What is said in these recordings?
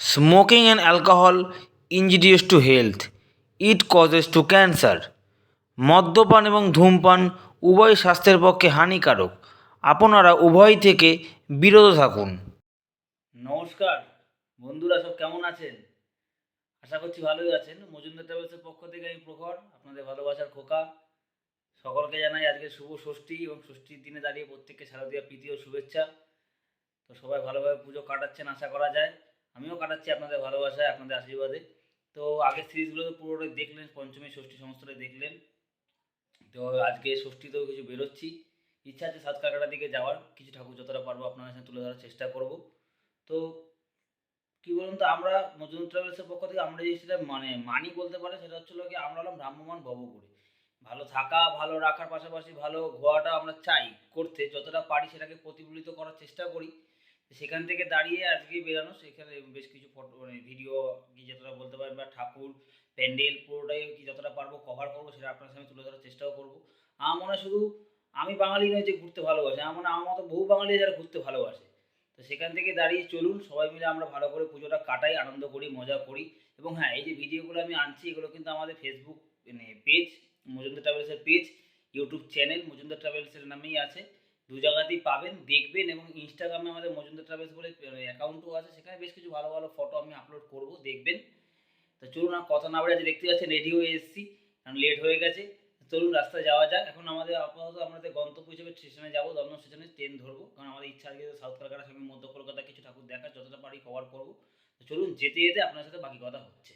Smoking and alcohol injurious to health. It causes to cancer. মদ্যপান এবং ধূমপান উভয় স্বাস্থ্যের পক্ষে হানিকারক। আপনারা উভয় থেকে বিরত থাকুন। নমস্কার, বন্ধুরা সব কেমন আছেন? আশা করছি ভালোই আছেন। মজুমদার ট্রাভেলসের পক্ষ থেকে আমি প্রখর, আপনাদের ভালোবাসার খোকা। সকলকে জানাই আজকে শুভ ষষ্ঠী এবং ষষ্ঠীর দিনে দাঁড়িয়ে প্রত্যেককে শারদীয় প্রীতি ও শুভেচ্ছা। তো সবাই ভালোভাবে পুজো কাটাচ্ছেন, আশা করা যায়। আমিও কাটাচ্ছি আপনাদের ভালোবাসায়, আপনাদের আশীর্বাদে। তো আগের সিরিজগুলো তো পুরোটাই দেখলেন, পঞ্চমী, ষষ্ঠী সমস্তটাই দেখলেন। তো আজকে ষষ্ঠীতেও কিছু বেরোচ্ছি। ইচ্ছা আছে সাত কাকাটার দিকে যাওয়ার। কিছু ঠাকুর যতটা পারব আপনাদের সাথে তুলে ধরার চেষ্টা করব। তো কি বলুন তো, আমরা মজুন ট্রাভেলসের পক্ষ থেকে আমরা যে সেটা মানে মানি বলতে পারে সেটা হচ্ছিল কি, আমরা হলাম ভ্রাম্যমান ভবপুরী ভালো থাকা, ভালো রাখার পাশাপাশি ভালো ঘোরাটা আমরা চাই, করতে। যতটা পারি সেটাকে প্রতিফলিত করার চেষ্টা করি। সেখান থেকে দাঁড়িয়ে আজকে বেরানো, সেখানে বেশ কিছু ফটো মানে ভিডিও কি যতটা বলতে পারেন বা ঠাকুর, প্যান্ডেল পুরোটাই কি যতটা পারব কভার করব সেটা আপনার সামনে তুলে ধরার চেষ্টাও করব। আমার মনে হয় শুধু আমি বাঙালি নয় যে ঘুরতে ভালোবাসে, আমার মনে আমার মতো বহু বাঙালি যারা ঘুরতে ভালোবাসে। তো সেখান থেকে দাঁড়িয়ে চলুন, সবাই মিলে আমরা ভালো করে পুজোটা কাটাই, আনন্দ করি, মজা করি। এবং হ্যাঁ এই যে ভিডিওগুলো আমি আনছি, এগুলো কিন্তু আমাদের ফেসবুক মানে পেজ মজুমদার ট্রাভেলসের পেজ ইউটিউব চ্যানেল মজুমদার ট্রাভেলসের নামেই আছে। দু জায়গাতেই পাবেন, দেখবেন এবং ইনস্টাগ্রামে আমাদের মজুমদার ট্রাভেলস বলে অ্যাকাউন্টও আছে, সেখানে বেশ কিছু ভালো ভালো ফটো আমি আপলোড করব, দেখবেন। তো চলুন আর কথা না বলে আজ দেখতে পাচ্ছেন রেডি হয়ে এসেছি, কারণ লেট হয়ে গেছে। চলুন রাস্তায় যাওয়া যাক, এখন আমাদের আপাতত আমাদের গন্তব্য হিসেবে স্টেশনে যাব, দমদম স্টেশনে ট্রেন ধরবো, কারণ আমাদের ইচ্ছা আছে সাউথ কলকাতার সঙ্গে মধ্য কলকাতা, কিছু ঠাকুর দেখার, যতটা পারি কভার করব। তো চলুন যেতে যেতে আপনার সাথে বাকি কথা হচ্ছে।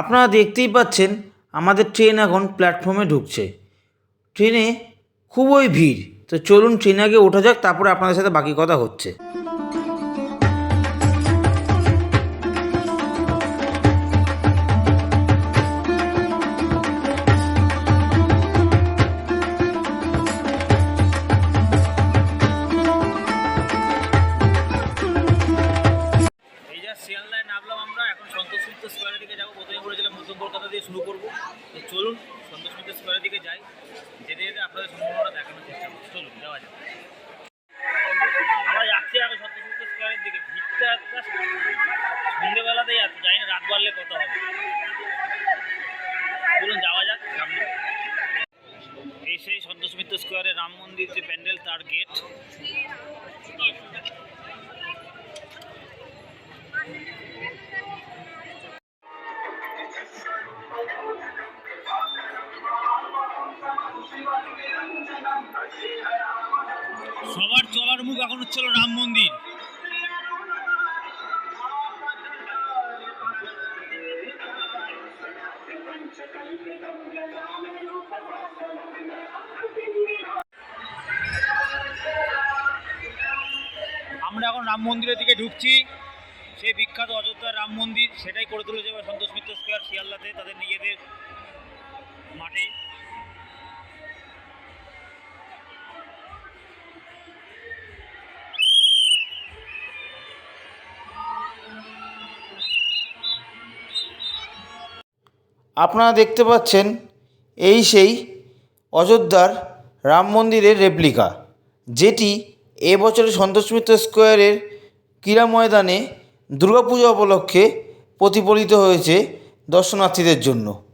আপনারা দেখতেই পাচ্ছেন আমাদের ট্রেন এখন প্ল্যাটফর্মে ঢুকছে। ট্রেনে খুবই ভিড়। তো চলুন ট্রেনে আগে ওঠা যাক, তারপরে আপনাদের সাথে বাকি কথা হচ্ছে। সন্ধ্যেবেলাতেই আছে, জানি না, রাত বাড়লে কত হবে। চলুন যাওয়া যাক সামনে। এই সেই সন্তোষ স্কোয়ারে রাম মন্দির যে প্যান্ডেল, তার গেট। সবার চলার মুখ এখন হচ্ছিল রাম মন্দির। রাম মন্দিরের দিকে ঢুকছি। সেই বিখ্যাত অযোধ্যার রাম মন্দির, সেটাই করে তুলেছে এবার সন্তোষ মিত্র স্কোয়ার শিয়ালদাতে, তাদের নিজেদের মাঠে। আপনারা দেখতে পাচ্ছেন এই সেই অযোধ্যার রাম মন্দিরের রেপ্লিকা যেটি এবছরের সন্তোষ মিত্র স্কোয়ারের ক্রীড়া ময়দানে দুর্গাপূজা উপলক্ষে প্রতিফলিত হয়েছে দর্শনার্থীদের জন্য।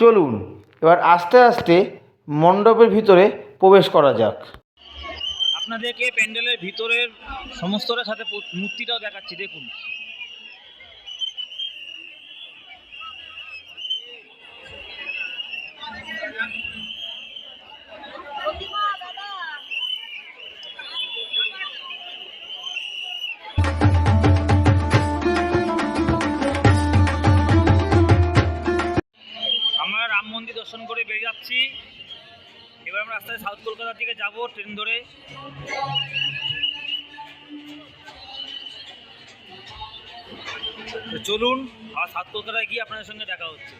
চলুন, এবার আস্তে আস্তে মণ্ডপের ভিতরে প্রবেশ করা যাক। আপনাদেরকে প্যান্ডেলের ভিতরের সমস্তটার সাথে মূর্তিটাও দেখাচ্ছি, দেখুন। দর্শন করে বেরিয়ে যাচ্ছি। এবার আমরা রাস্তায় সাউথ কলকাতার দিকে যাব ট্রেন ধরে। চলুন আর সাউথ কলকাতায় গিয়ে আপনাদের সঙ্গে দেখা হচ্ছে।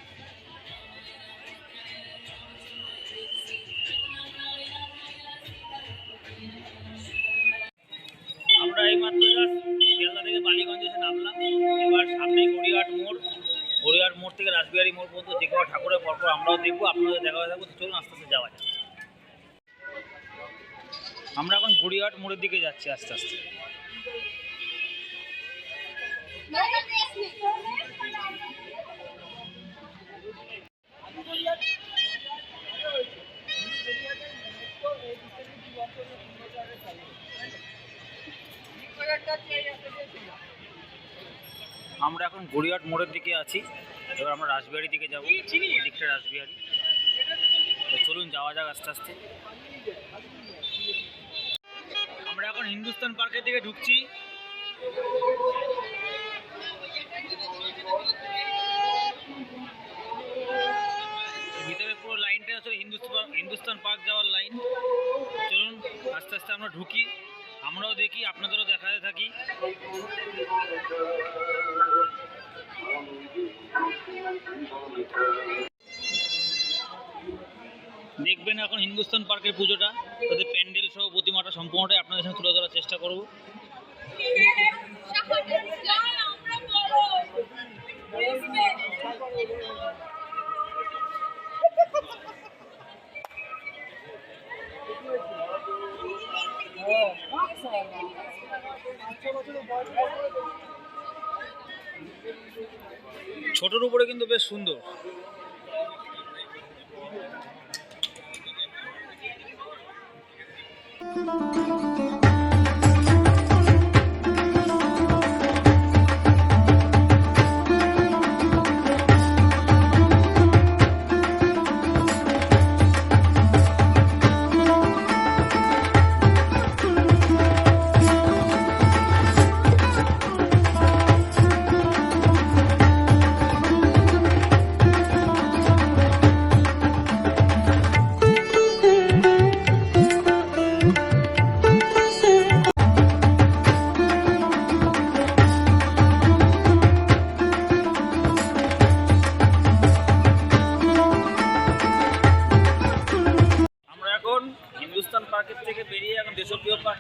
আমরা এইমাত্র শিয়ালদা থেকে বালিগঞ্জ এসে নামলাম। এবার সামনে গড়িয়াহাট মোড়। গড়িয়াহাট মোড় থেকে রাসবিহারী মোড় পর্যন্ত যে কটা ঠাকুরের পরপর আমরাও দেখব, আপনাদের দেখা হয়ে থাকব চলুন আস্তে আস্তে যাওয়া যাক। আমরা এখন গড়িয়াহাট মোড়ের দিকে যাচ্ছি আস্তে আস্তে। আমরা এখন গড়িয়াহাট মোড়ের দিকে আছি। এবার আমরা রাসবিহারি দিকে যাব দিকটা রাসবিহারি। চলুন, যাওয়া যাক আস্তে আস্তে। আমরা এখন হিন্দুস্তান পার্কের দিকে ঢুকছি। ভিতরে পুরো লাইনটা হিন্দুস্তান হিন্দুস্তান পার্ক যাওয়ার লাইন। চলুন, আস্তে আস্তে আমরা ঢুকি। আমরাও দেখি, আপনাদেরও দেখাতে থাকি। দেখবেন এখন হিন্দুস্তান পার্কের পুজোটা। তাতে প্যান্ডেল সহ প্রতিমাটা সম্পূর্ণটাই আপনাদের সাথে তুলে ধরার চেষ্টা করব। ছোটোর উপরে কিন্তু বেশ সুন্দর। আমরা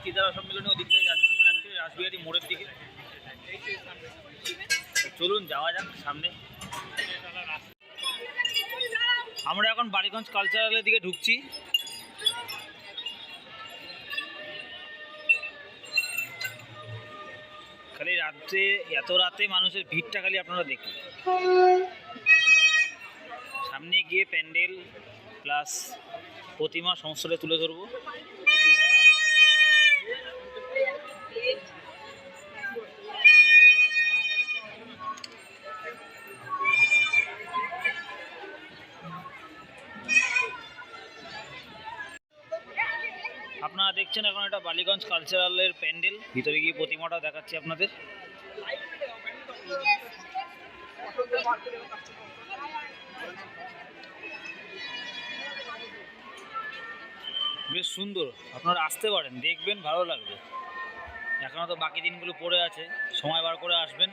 চিতারা সম্মেলনে ওদিক থেকে যাচ্ছি মানে অ্যাকচুয়ালি রাসবিহারী মোড়ের দিকে। চলুন, যাওয়া যাক সামনে। আমরা এখন বাড়িগঞ্জ কালচারালের দিকে ঢুকছি। খালি রাত্রে, এত রাতে মানুষের ভিড়টা খালি আপনারা দেখুন। সামনে গিয়ে প্যান্ডেল প্লাস প্রতিমা, সমস্তটা তুলে ধরবো। দেখছেন এখন এটা বালিগঞ্জ কালচারালের প্যান্ডেল। ভিতরে গিয়ে প্রতিমাটা দেখাচ্ছি আপনাদের। বেশ সুন্দর। আপনারা আসতে পারেন, দেখবেন ভালো লাগবে। এখনও তো বাকি দিনগুলো পড়ে আছে, সময় বার করে আসবেন।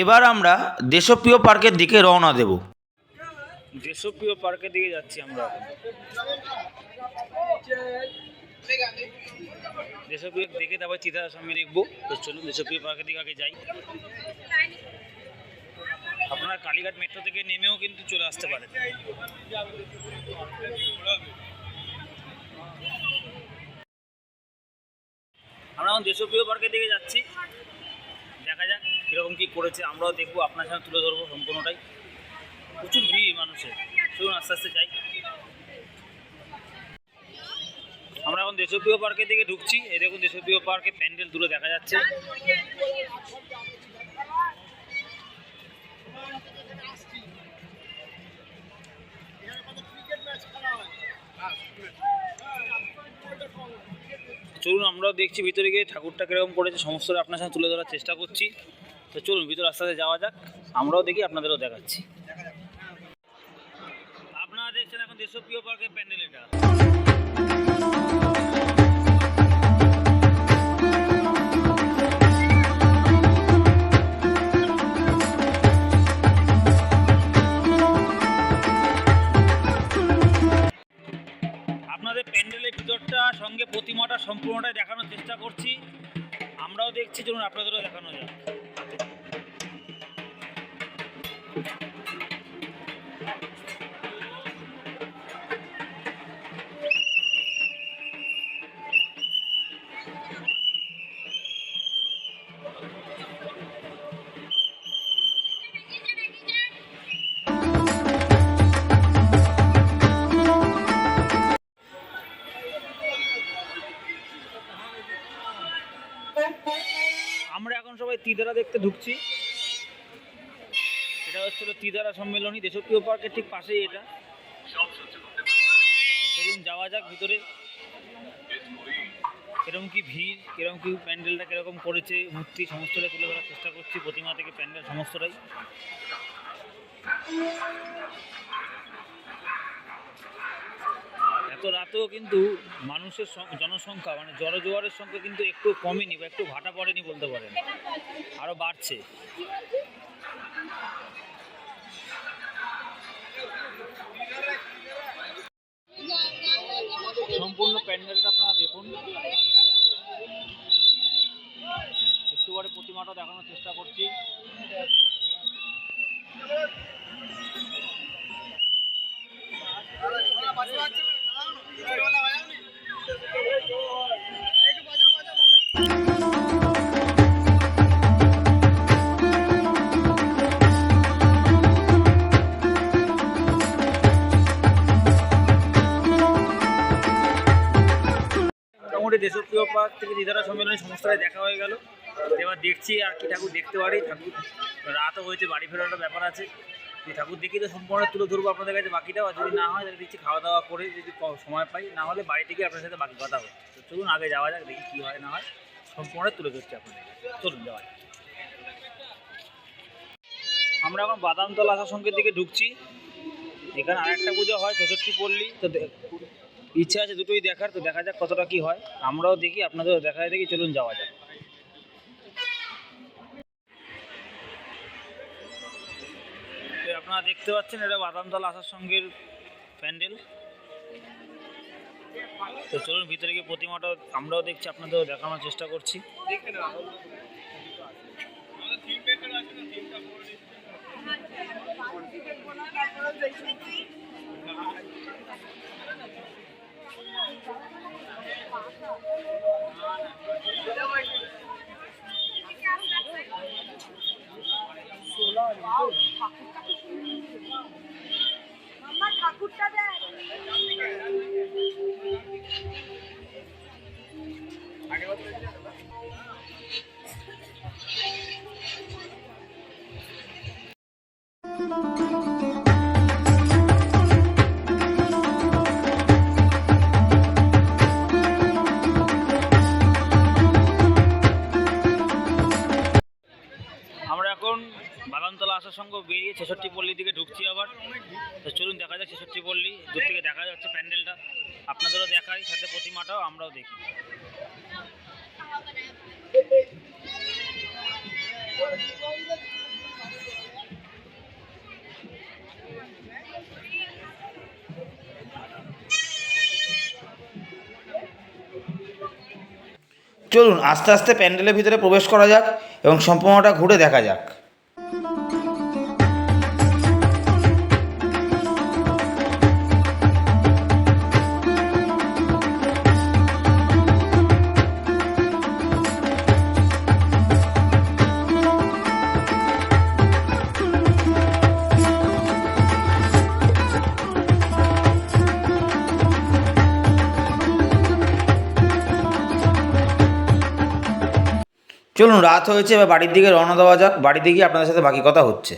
এবার আমরা দেশপ্রিয় পার্কের দিকে রওনা দেব। দেশপ্রিয় পার্কের দিকে যাচ্ছি আমরা দেশপ্রিয় দেখে তারপর চিতার সামনে দেখব। তো চলুন দেশপ্রিয় পার্কের দিকে আগে যাই। আপনারা কালীঘাট মেট্রো থেকে নেমেও কিন্তু চলে আসতে পারেন। আমরা এখন দেশপ্রিয় পার্কের দিকে যাচ্ছি। কীরকম কী করেছে, আমরাও দেখব, আপনার সাথে তুলে ধরবো সম্পূর্ণটাই। প্রচুর ভিড় মানুষের। চলুন আস্তে আস্তে যাই। আমরা এখন দেশপ্রিয় পার্কের দিকে ঢুকছি। এই দেখুন, দেশপ্রিয় পার্কে প্যান্ডেল দূরে দেখা যাচ্ছে। চলুন, আমরাও দেখছি ভিতরে গিয়ে ঠাকুরটা কীরকম করেছে, সমস্তটা আপনার সাথে তুলে ধরার চেষ্টা করছি। তো চলুন, ভিতরে আস্তে যাওয়া যাক। আমরাও দেখি, আপনাদেরও দেখাচ্ছি। আপনারা দেখছেন এখন দেশপ্রিয় পার্কের প্যান্ডেল এটা। আপনাদের প্যান্ডেলের ভিতরটা সঙ্গে প্রতিমাটা সম্পূর্ণটাই দেখানোর চেষ্টা করছি। আমরাও দেখছি, চলুন, আপনাদেরও দেখানো যাক। আমরা এখন সবাই তিদারা দেখতে ঢুকছি। এটা হচ্ছিল তিদারা সম্মেলনী, দেশপ্রিয় পার্কের ঠিক পাশেই এটা। চলুন যাওয়া যাক ভিতরে। কীরকম কি ভিড় কীরকম কি প্যান্ডেলটা কীরকম করেছে, মূর্তি সমস্তটাই তুলে ধরার চেষ্টা করছি। প্রতিমা থেকে প্যান্ডেল সমস্তটাই। এত রাতেও কিন্তু মানুষের জনসংখ্যা মানে জনজোয়ারের সংখ্যা কিন্তু একটু কমেনি বা একটু ভাটা পড়েনি বলতে পারেন আরও বাড়ছে সম্পূর্ণ প্যান্ডেলটা আপনারা দেখুন একটু পরে প্রতিমাটা দেখানোর চেষ্টা করছি মোটামুটি দেশপ্রিয় পার্ক থেকে দিদারা সম্মেলনে সমস্তটাই দেখা হয়ে গেল। এবার দেখছি আর কি ঠাকুর দেখতে পারি। ঠাকুর রাতও হয়েছে, বাড়ি একটা ব্যাপার আছে। ঠাকুর দেখি তো সম্পূর্ণ তুলে ধরবো আপনাদের কাছে, বাকিটাও আর যদি না হয় তাহলে দেখছি খাওয়া দাওয়া করে যদি সময় পাই। না হলে বাড়ি থেকে আপনার সাথে বাকি কথা হবে তো চলুন আগে যাওয়া যাক, দেখি কী হয় না হয়। সম্পূর্ণ তুলে ধরছি আপনাদের চলুন, যাওয়া যাক। আমরা এখন বাদামতলা আসার সঙ্গের দিকে ঢুকছি। এখানে আরেকটা পুজো হয়, ছেষট্টি পল্লী। তো ইচ্ছা আছে দুটোই দেখার, তো দেখা যাক কতটা কি হয়। আমরাও দেখি, আপনাদেরও দেখায় দেখি। চলুন, যাওয়া যাক। আপনারা দেখতে পাচ্ছেন এটা বাদামতলা আসার সঙ্গের প্যান্ডেল। তো চলুন ভিতরে গিয়ে প্রতিমাটাও আমরাও দেখছি, আপনাদেরও দেখানোর চেষ্টা করছি। ছেষট্টি পল্লির দিকে ঢুকছি আবার। তো চলুন দেখা যাক ছেষট্টি পল্লী, দূর থেকে দেখা যাচ্ছে প্যান্ডেলটা। আপনাদেরও দেখাই, সাথে প্রতিমাটাও আমরাও দেখি। চলুন, আস্তে আস্তে প্যান্ডেলের ভিতরে প্রবেশ করা যাক এবং সম্পূর্ণটা ঘুরে দেখা যাক। চলুন, রাত হয়েছে, এবার বাড়ির দিকে রওনা দেওয়া যাক। বাড়িতে গিয়ে আপনাদের সাথে বাকি কথা হচ্ছে।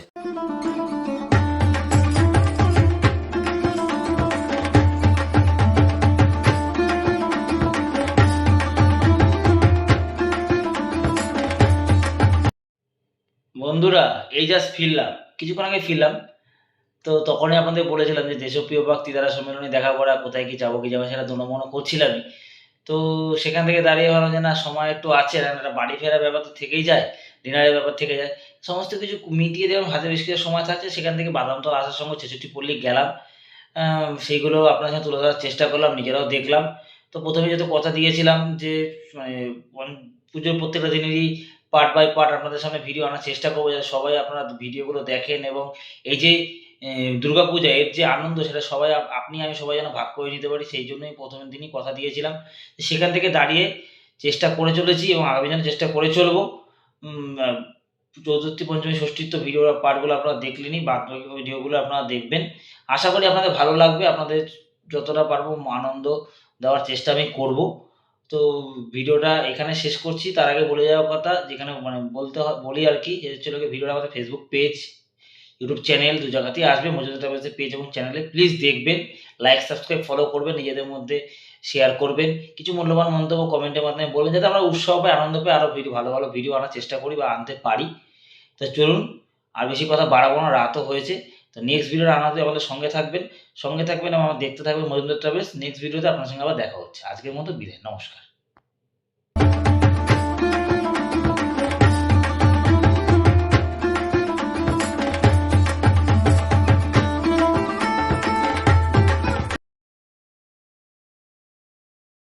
বন্ধুরা, এই জাস্ট ফিরলাম। কিছুক্ষণ আগে ফিরলাম। তো তখনই আপনাদের বলেছিলাম যে দেশপ্রিয় বাক্তি দ্বারা সম্মেলনে দেখা করা, কোথায় কি যাব কি যাব, সেটা দোনমনো করছিলামই। তো সেখান থেকে দাঁড়িয়ে ভাবলাম যে, না, সময় একটু আছে একটা বাড়ি ফেরার ব্যাপার তো থেকেই যায়, ডিনারের ব্যাপার থেকে যায়। সমস্ত কিছু মিটিয়ে দেওয়ার হাতে বেশ কিছু সময় থাকছে, সেখান থেকে বাদামতলা আসার সঙ্গে ছেষট্টি পল্লী গেলাম। সেইগুলো আপনার সাথে তুলে ধরার চেষ্টা করলাম, নিজেরাও দেখলাম। তো প্রথমে যেহেতু কথা দিয়েছিলাম যে মানে পুজোর প্রত্যেকটা দিনেরই পার্ট বাই পার্ট আপনাদের সামনে ভিডিও আনার চেষ্টা করব, যাতে সবাই আপনারা ভিডিওগুলো দেখেন এবং এই যে দুর্গা পূজা এর যে আনন্দ সেটা সবাই আপ- আপনি আমি সবাই যেন ভাগ করে নিতে পারি, সেই জন্যই প্রথমের দিনই কথা দিয়েছিলাম। সেখান থেকে দাঁড়িয়ে চেষ্টা করে চলেছি এবং আগামী দিনে চেষ্টা করে চলবো। চতুর্থী পঞ্চমী ষষ্ঠীর তো ভিডিও পার্টগুলো আপনারা দেখলেনই বাদ বাকি ভিডিওগুলো আপনারা দেখবেন। আশা করি আপনাদের ভালো লাগবে, আপনাদের যতটা পারব আনন্দ দেওয়ার চেষ্টা আমি করব। তো ভিডিওটা এখানে শেষ করছি, তার আগে বলে যাওয়ার কথা, যেখানে মানে বলতে বলি আর কি যে হচ্ছে ভিডিওটা আমাদের ফেসবুক পেজ ইউটিউব চ্যানেল দু জায়গাতেই আসবে। মজুদা ট্রাভেলসের পেজ এবং চ্যানেলে প্লিজ দেখবেন লাইক সাবস্ক্রাইব ফলো করবেন, নিজেদের মধ্যে শেয়ার করবেন। কিছু মূল্যবান মন্তব্য কমেন্টের মাধ্যমে বলবেন, যাতে আমরা উৎসাহ পাই আনন্দ পাই আরও ভিডিও ভালো ভালো ভিডিও আনার চেষ্টা করি বা আনতে পারি। তো চলুন, আর বেশি কথা বাড়াবো না, রাতও হয়েছে। তো নেক্সট ভিডিও আনাতে আমাদের সঙ্গে থাকবেন। সঙ্গে থাকবেন এবং আমার দেখতে থাকবেন মজুমদার ট্রাভেলস নেক্সট ভিডিওতে আপনার সঙ্গে আবার দেখা হচ্ছে। আজকের মতো বিদায়, নমস্কার।